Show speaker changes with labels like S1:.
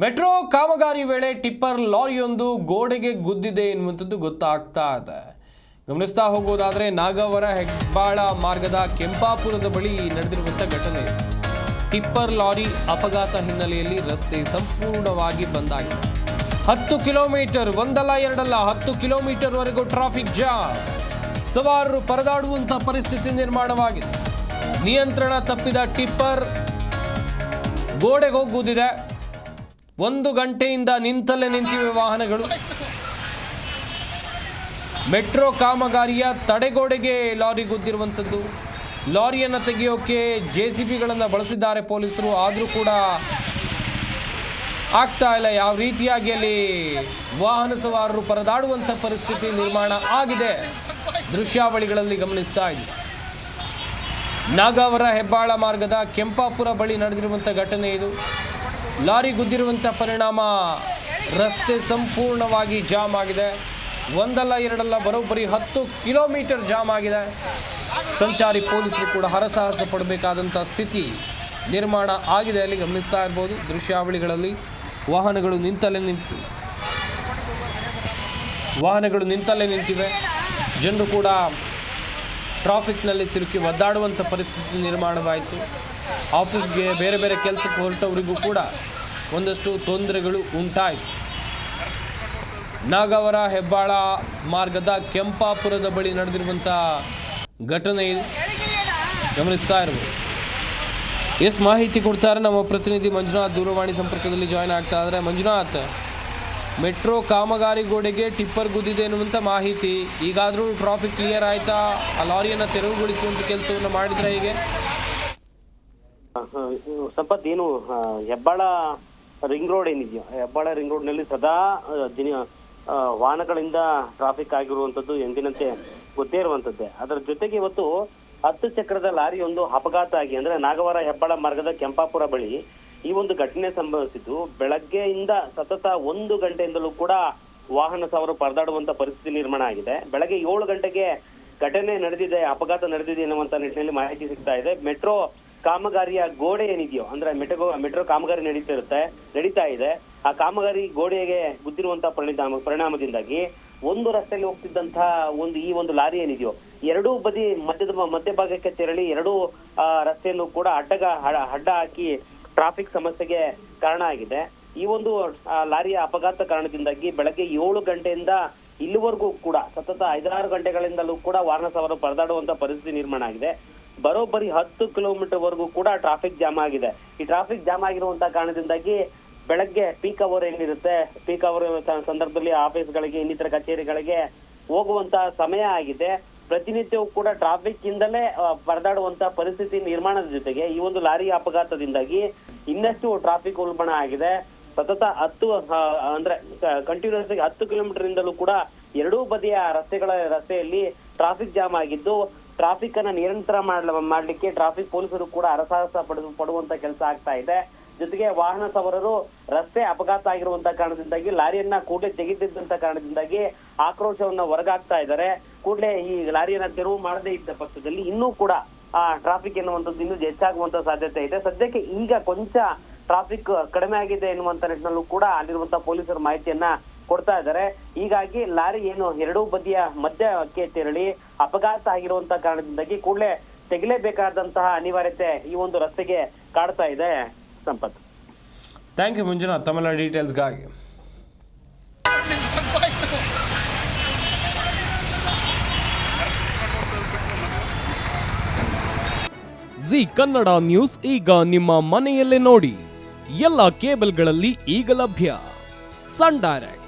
S1: Metro ಕಾಮಗಾರಿ ವೇಳೆ tipper ಲಾರಿಯೊಂದು ಗೋಡೆಗೆ ಗುದ್ದಿದೆ ಎನ್ನುವಂಥದ್ದು ಗೊತ್ತಾಗ್ತಾ ಇದೆ. ಗಮನಿಸ್ತಾ ಹೋಗೋದಾದರೆ ನಾಗವರ ಹೆಬ್ಬಾಳ ಮಾರ್ಗದ ಕೆಂಪಾಪುರದ ಬಳಿ ನಡೆದಿರುವಂಥ ಘಟನೆ. ಟಿಪ್ಪರ್ ಲಾರಿ ಅಪಘಾತ ಹಿನ್ನೆಲೆಯಲ್ಲಿ ರಸ್ತೆ ಸಂಪೂರ್ಣವಾಗಿ ಬಂದ್ ಆಗಿದೆ. ಹತ್ತು ಕಿಲೋಮೀಟರ್, ಒಂದಲ್ಲ, ಎರಡಲ್ಲ, ಹತ್ತು ಕಿಲೋಮೀಟರ್ ವರೆಗೂ ಟ್ರಾಫಿಕ್ ಜಾಮ್. ಸವಾರರು ಪರದಾಡುವಂಥ ಪರಿಸ್ಥಿತಿ ನಿರ್ಮಾಣವಾಗಿದೆ. ನಿಯಂತ್ರಣ ತಪ್ಪಿದ ಟಿಪ್ಪರ್ ಗೋಡೆಗೆ ಹೋಗುವುದಿದೆ ಒಂದು ಗಂಟೆಯಿಂದ ನಿಂತಲ್ಲೇ ನಿಂತಿವೆ ವಾಹನಗಳು. ಮೆಟ್ರೋ ಕಾಮಗಾರಿಯ ತಡೆಗೋಡೆಗೆ ಲಾರಿ ಗುದ್ದಿರುವಂಥದ್ದು. ಲಾರಿಯನ್ನು ತೆಗೆಯೋಕೆ ಜೆ ಸಿ ಬಿಗಳನ್ನು ಬಳಸಿದ್ದಾರೆ ಪೊಲೀಸರು. ಆದರೂ ಕೂಡ ಆಗ್ತಾ ಇಲ್ಲ. ಯಾವ ರೀತಿಯಾಗಿ ಅಲ್ಲಿ ವಾಹನ ಸವಾರರು ಪರದಾಡುವಂಥ ಪರಿಸ್ಥಿತಿ ನಿರ್ಮಾಣ ಆಗಿದೆ. ದೃಶ್ಯಾವಳಿಗಳಲ್ಲಿ ಗಮನಿಸ್ತಾ ಇದ್ದೀವಿ ನಾಗಾವರ ಹೆಬ್ಬಾಳ ಮಾರ್ಗದ ಕೆಂಪಾಪುರ ಬಳಿ ನಡೆದಿರುವಂಥ ಘಟನೆ ಇದು. ಲಾರಿ ಗುದ್ದಿರುವಂಥ ಪರಿಣಾಮ ರಸ್ತೆ ಸಂಪೂರ್ಣವಾಗಿ ಜಾಮ್ ಆಗಿದೆ. ಒಂದಲ್ಲ ಎರಡಲ್ಲ ಬರೋಬ್ಬರಿ ಹತ್ತು ಕಿಲೋಮೀಟರ್ ಜಾಮ್ ಆಗಿದೆ. ಸಂಚಾರಿ ಪೊಲೀಸರು ಕೂಡ ಹರಸಾಹಸ ಪಡಬೇಕಾದಂಥ ಸ್ಥಿತಿ ನಿರ್ಮಾಣ ಆಗಿದೆ ಅಲ್ಲಿ ಗಮನಿಸ್ತಾ ಇರ್ಬೋದು. ದೃಶ್ಯಾವಳಿಗಳಲ್ಲಿ ವಾಹನಗಳು ನಿಂತಲೇ ನಿಂತು ವಾಹನಗಳು ನಿಂತಲ್ಲೇ ನಿಂತಿವೆ. ಜನರು ಕೂಡ ಟ್ರಾಫಿಕ್ನಲ್ಲಿ ಸಿಲುಕಿ ಒದ್ದಾಡುವಂಥ ಪರಿಸ್ಥಿತಿ ನಿರ್ಮಾಣವಾಯಿತು. ಆಫೀಸ್ಗೆ ಬೇರೆ ಬೇರೆ ಕೆಲಸಕ್ಕೆ ಹೊರಟವರಿಗೂ ಕೂಡ ಒಂದಷ್ಟು ತೊಂದರೆಗಳು ಉಂಟಾಯಿತು. ನಾಗವರ ಹೆಬ್ಬಾಳ ಮಾರ್ಗದ ಕೆಂಪಾಪುರದ ಬಳಿ ನಡೆದಿರುವಂಥ ಘಟನೆ ಗಮನಿಸ್ತಾ ಇರ್ಬೋದು ಎಸ್ ಮಾಹಿತಿ ಕೊಡ್ತಾರೆ ನಮ್ಮ ಪ್ರತಿನಿಧಿ ಮಂಜುನಾಥ್. ದೂರವಾಣಿ ಸಂಪರ್ಕದಲ್ಲಿ ಜಾಯ್ನ್ ಆಗ್ತಾ ಇದ್ದಾರೆ. ಮಂಜುನಾಥ್, ಮೆಟ್ರೋ ಕಾಮಗಾರಿ ಗೋಡೆಗೆ ಟಿಪ್ಪರ್ ಗುದ್ದಿದೆ ಎನ್ನುವಂಥ ಮಾಹಿತಿ. ಈಗಾದರೂ ಟ್ರಾಫಿಕ್ ಕ್ಲಿಯರ್ ಆಯಿತಾ? ಆ ಲಾರಿಯನ್ನು ತೆರವುಗೊಳಿಸುವಂಥ ಕೆಲಸವನ್ನು ಮಾಡಿದರೆ ಹೀಗೆ?
S2: ಸಂಪತ್, ಏನು ಹೆಬ್ಬಾಳ ರಿಂಗ್ ರೋಡ್ ಏನಿದೆಯೋ, ಹೆಬ್ಬಾಳ ರಿಂಗ್ ರೋಡ್ನಲ್ಲಿ ಸದಾ ದಿನ ವಾಹನಗಳಿಂದ ಟ್ರಾಫಿಕ್ ಆಗಿರುವಂತದ್ದು ಎಂದಿನಂತೆ ಗೊತ್ತೇ ಇರುವಂತದ್ದೇ ಅದರ ಜೊತೆಗೆ ಇವತ್ತು ಹತ್ತು ಚಕ್ರದ ಲಾರಿ ಒಂದು ಅಪಘಾತ ಆಗಿ, ಅಂದ್ರೆ ನಾಗವಾರ ಹೆಬ್ಬಾಳ ಮಾರ್ಗದ ಕೆಂಪಾಪುರ ಬಳಿ ಈ ಒಂದು ಘಟನೆ ಸಂಭವಿಸಿದ್ದು. ಬೆಳಗ್ಗೆಯಿಂದ ಸತತ ಒಂದು ಗಂಟೆಯಿಂದಲೂ ಕೂಡ ವಾಹನ ಸಾವರು ಪರದಾಡುವಂತ ಪರಿಸ್ಥಿತಿ ನಿರ್ಮಾಣ ಆಗಿದೆ. ಬೆಳಗ್ಗೆ ಏಳು ಗಂಟೆಗೆ ಘಟನೆ ನಡೆದಿದೆ, ಅಪಘಾತ ನಡೆದಿದೆ ಎನ್ನುವಂತ ನಿಟ್ಟಿನಲ್ಲಿ ಮಾಹಿತಿ ಸಿಗ್ತಾ ಇದೆ. ಮೆಟ್ರೋ ಕಾಮಗಾರಿಯ ಗೋಡೆ ಏನಿದೆಯೋ ಅಂದ್ರೆ ಮೆಟ್ರೋ ಮೆಟ್ರೋ ಕಾಮಗಾರಿ ನಡೀತಾ ಇರುತ್ತೆ ನಡೀತಾ ಇದೆ. ಆ ಕಾಮಗಾರಿ ಗೋಡೆಗೆ ಗುದ್ದಿರುವಂತಹ ಪರಿಣಾಮ ಪರಿಣಾಮದಿಂದಾಗಿ ಒಂದು ರಸ್ತೆಯಲ್ಲಿ ಹೋಗ್ತಿದ್ದಂತಹ ಒಂದು ಈ ಒಂದು ಲಾರಿ ಏನಿದೆಯೋ ಎರಡೂ ಬದಿ ಮಧ್ಯದ ಮಧ್ಯಭಾಗಕ್ಕೆ ತೆರಳಿ ಎರಡೂ ಆ, ರಸ್ತೆಯನ್ನು ಕೂಡ ಅಡ್ಡಗ ಅಡ್ಡ ಹಾಕಿ ಟ್ರಾಫಿಕ್ ಸಮಸ್ಯೆಗೆ ಕಾರಣ ಆಗಿದೆ. ಈ ಒಂದು ಲಾರಿಯ ಅಪಘಾತ ಕಾರಣದಿಂದಾಗಿ ಬೆಳಗ್ಗೆ ಏಳು ಗಂಟೆಯಿಂದ ಇಲ್ಲಿವರೆಗೂ ಕೂಡ ಸತತ ಐದಾರು ಗಂಟೆಗಳಿಂದಲೂ ಕೂಡ ವಾಹನ ಸವಾರರು ಪರದಾಡುವಂತ ಪರಿಸ್ಥಿತಿ ನಿರ್ಮಾಣ ಆಗಿದೆ. ಬರೋಬ್ಬರಿ ಹತ್ತು ಕಿಲೋಮೀಟರ್ ವರೆಗೂ ಕೂಡ ಟ್ರಾಫಿಕ್ ಜಾಮ್ ಆಗಿದೆ. ಈ ಟ್ರಾಫಿಕ್ ಜಾಮ್ ಆಗಿರುವಂತ ಕಾರಣದಿಂದಾಗಿ ಬೆಳಗ್ಗೆ ಪೀಕ್ ಅವರ್ ಏನಿರುತ್ತೆ ಪೀಕ್ ಅವರ್ ಸಂದರ್ಭದಲ್ಲಿ ಆಫೀಸ್ಗಳಿಗೆ ಇನ್ನಿತರ ಕಚೇರಿಗಳಿಗೆ ಹೋಗುವಂತ ಸಮಯ ಆಗಿದೆ. ಪ್ರತಿನಿತ್ಯವೂ ಕೂಡ ಟ್ರಾಫಿಕ್ ಇಂದಲೇ ಪರದಾಡುವಂತ ಪರಿಸ್ಥಿತಿ ನಿರ್ಮಾಣದ ಜೊತೆಗೆ ಈ ಒಂದು ಲಾರಿ ಅಪಘಾತದಿಂದಾಗಿ ಇನ್ನಷ್ಟು ಟ್ರಾಫಿಕ್ ಉಲ್ಬಣ ಆಗಿದೆ. ಸತತ ಹತ್ತು ಅಂದ್ರೆ ಕಂಟಿನ್ಯೂಸ್ ಆಗಿ ಹತ್ತು ಕಿಲೋಮೀಟರ್ ಇಂದಲೂ ಕೂಡ ಎರಡೂ ಬದಿಯ ರಸ್ತೆಗಳ ರಸ್ತೆಯಲ್ಲಿ ಟ್ರಾಫಿಕ್ ಜಾಮ್ ಆಗಿದ್ದು ಟ್ರಾಫಿಕ್ ಅನ್ನ ನಿರಂತರ ಮಾಡ್ಲ, ಮಾಡ್ಲಿಕ್ಕೆ ಟ್ರಾಫಿಕ್ ಪೊಲೀಸರು ಕೂಡ ಅರಸಾಹಸ ಪಡೆದು ಪಡುವಂತ ಕೆಲಸ ಆಗ್ತಾ ಇದೆ. ಜೊತೆಗೆ ವಾಹನ ಸವಾರರು ರಸ್ತೆ ಅಪಘಾತ ಆಗಿರುವಂತ ಕಾರಣದಿಂದಾಗಿ ಲಾರಿಯನ್ನ ಕೂಡಲೇ ತೆಗೆದಿದ್ದಂತ ಕಾರಣದಿಂದಾಗಿ ಆಕ್ರೋಶವನ್ನ ಹೊರಗಾಗ್ತಾ ಇದ್ದಾರೆ. ಕೂಡಲೇ ಈ ಲಾರಿಯನ್ನ ತೆರವು ಮಾಡದೇ ಇದ್ದ ಪಕ್ಷದಲ್ಲಿ ಇನ್ನೂ ಕೂಡ, ಆ, ಟ್ರಾಫಿಕ್ ಎನ್ನುವಂಥದ್ದು ಇನ್ನೂ ಹೆಚ್ಚಾಗುವಂತ ಸಾಧ್ಯತೆ ಇದೆ. ಸದ್ಯಕ್ಕೆ ಈಗ ಕೊಂಚ ಟ್ರಾಫಿಕ್ ಕಡಿಮೆ ಆಗಿದೆ ಎನ್ನುವಂತ ನಿಟ್ಟಿನಲ್ಲೂ ಕೂಡ ಅಲ್ಲಿರುವಂತಹ ಪೊಲೀಸರು ಮಾಹಿತಿಯನ್ನ ಕೊಡ್ತಾ ಇದ್ದಾರೆ. ಹೀಗಾಗಿ ಲಾರಿ ಏನು ಎರಡೂ ಬದಿಯ ಮಧ್ಯಕ್ಕೆ ತೆರಳಿ ಅಪಘಾತ ಆಗಿರುವಂತಹ ಕಾರಣದಿಂದಾಗಿ ಕೂಡಲೇ ತೆಗಿಲೇಬೇಕಾದಂತಹ ಅನಿವಾರ್ಯತೆ ಈ ಒಂದು ರಸ್ತೆಗೆ ಕಾಡ್ತಾ ಇದೆ. ಸಂಪತ್.
S1: Thank you Manjunath. ತಮ್ಮೆಲ್ಲ ಡೀಟೇಲ್ಸ್ಗಾಗಿ ಜಿ ಕನ್ನಡ ನ್ಯೂಸ್ ಈಗ ನಿಮ್ಮ ಮನೆಯಲ್ಲೇ ನೋಡಿ. ಎಲ್ಲ ಕೇಬಲ್ಗಳಲ್ಲಿ ಈಗ ಲಭ್ಯ. Sun Direct.